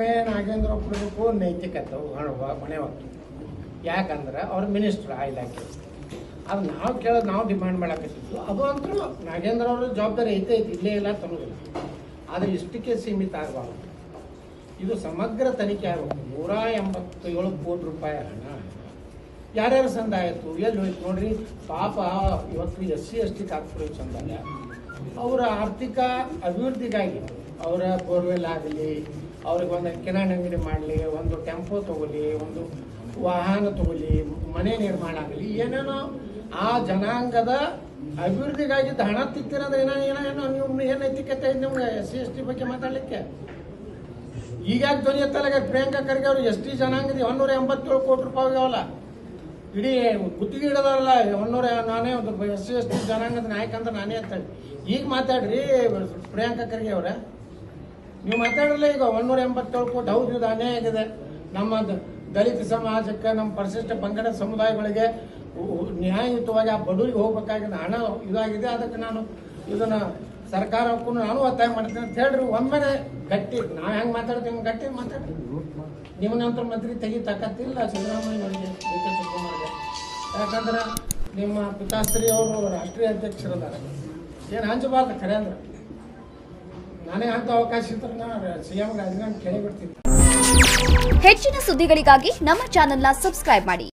ನಾಗೇಂದ್ರ ಕೊಡಬೇಕು ನೈತಿಕತೆ ಹಣ ಮನೆ ಹೊತ್ತು ಯಾಕಂದ್ರೆ ಅವ್ರ ಮಿನಿಸ್ಟ್ರ್ ಆ ಇಲಾಖೆ. ಅದು ನಾವು ಕೇಳೋದು ನಾವು ಡಿಮ್ಯಾಂಡ್ ಮಾಡಕತ್ತಿದ್ದು ಅದು ಅಂತೂ ನಾಗೇಂದ್ರ ಅವರು ಜವಾಬ್ದಾರಿ ಐತೆ, ಐತಿ, ಇಲ್ಲೇ ಇಲ್ಲ ತನ್ನೋದಿಲ್ಲ ಆದರೆ ಇಷ್ಟಕ್ಕೆ ಸೀಮಿತ ಆಗಬಾರ್ದು. ಇದು ಸಮಗ್ರ ತನಿಖೆ ಆಗಬೇಕು. ನೂರ ಎಂಬತ್ತೇಳು ಕೋಟಿ ರೂಪಾಯಿ ಹಣ. ಯಾರ್ಯಾರು ಸಂದ ಆಯಿತು? ಎಲ್ಲಿ ಹೋಯ್ತು ನೋಡ್ರಿ? ಪಾಪ ಇವತ್ತು S C, S T corporate ಅವರ ಆರ್ಥಿಕ ಅಭಿವೃದ್ಧಿಗಾಗಿ, ಅವರ ಬೋರ್ವೆಲ್ ಆಗಲಿ ಅವ್ರಿಗೆ ಒಂದು ಕಿರಾಣಿ ಅಂಗಡಿ ಮಾಡಲಿ, ಒಂದು ಟೆಂಪೋ ತಗೊಳ್ಳಿ, ಒಂದು ವಾಹನ ತಗೊಳ್ಳಿ, ಮನೆ ನಿರ್ಮಾಣ ಆಗಲಿ, ಏನೇನೋ ಆ ಜನಾಂಗದ ಅಭಿವೃದ್ಧಿಗಾಗಿ ಹಣ ತಿಕ್ತಿರೋದು ಏನೋ ಏನೋ ಏನೋ ನೀವು ಏನು ನೈತಿಕತೆ ಐತೆ ನಿಮ್ಗೆ ಎಸ್ ಸಿ ಎಸ್ ಟಿ ಬಗ್ಗೆ ಮಾತಾಡಲಿಕ್ಕೆ? ಈಗ ಧ್ವನಿ ಎತ್ತಲಾಗ ಪ್ರಿಯಾಂಕಾ ಖರ್ಗೆ ಅವರು ಎಸ್ ಟಿ ಜನಾಂಗದ ಒಂದೂರ ಎಂಬತ್ತೇಳು ಕೋಟಿ ರೂಪಾಯಿ ಆಗ್ಯಾವಲ್ಲ ಇಡೀ ಗುತ್ತಿಗೆ ಇಡೋದಲ್ಲ ಒಂದೂರ ನಾನೇ ಒಂದು ಎಸ್ ಸಿ ಎಸ್ ಟಿ ಜನಾಂಗದ ನಾಯಕ ಅಂತ ನಾನೇ ಅಂತ ಹೇಳಿ ಈಗ ಮಾತಾಡ್ರಿ ಪ್ರಿಯಾಂಕಾ ಖರ್ಗೆ ಅವರ. ನೀವು ಮಾತಾಡಲ್ಲ ಈಗ ಒಂದೂರ ಎಂಬತ್ತೇಳು ಕೋಟಿ ಹೌದು, ಇದು ಅನ್ಯಾಯ ಆಗಿದೆ. ನಮ್ಮ ದಲಿತ ಸಮಾಜಕ್ಕೆ, ನಮ್ಮ ಪರಿಶಿಷ್ಟ ಪಂಗಡ ಸಮುದಾಯಗಳಿಗೆ ನ್ಯಾಯಯುತವಾಗಿ ಆ ಬಡವರಿಗೆ ಹೋಗ್ಬೇಕಾಗಿದ್ದ ಹಣ ಇದಾಗಿದೆ. ಅದಕ್ಕೆ ನಾನು ಇದನ್ನ ಸರ್ಕಾರಕ್ಕೂ ನಾನು ಒತ್ತಾಯ ಮಾಡ್ತೀನಿ ಅಂತ ಹೇಳ್ರಿ. ಒಮ್ಮೆ ಗಟ್ಟಿ ನಾವು ಹೆಂಗೆ ಮಾತಾಡ್ತೀನಿ ಗಟ್ಟಿ ಮಾತಾಡ್ರಿ ನಿಮ್ಮ ನಂತರ ಮಂತ್ರಿ ತೆಗಿ ತಾಕತ್ತಿಲ್ಲ. ಸಿದ್ದರಾಮಯ್ಯನವರಿಗೆ ಯಾಕಂದ್ರೆ ನಿಮ್ಮ ಪಿತಾಶ್ರೀ ಅವರು ರಾಷ್ಟ್ರೀಯ ಅಧ್ಯಕ್ಷರದಾರ. ಏನು ಹಂಚಬಾರ್ದು ಖರೆ ಅಂದ್ರೆ? ನಾನೇ ಅಂತ ಅವಕಾಶ ಇದ್ರೆ ನಾನು ಸಿ ಎಂ ರಾಜೀನಾಮೆ ಕೇಳಿಬಿಡ್ತೀನಿ ಹೆಚ್ಚಿನ ಸುದ್ದಿಗಳಿಗಾಗಿ ನಮ್ಮ ಚಾನೆಲ್ನ ಸಬ್ಸ್ಕ್ರೈಬ್ ಮಾಡಿ.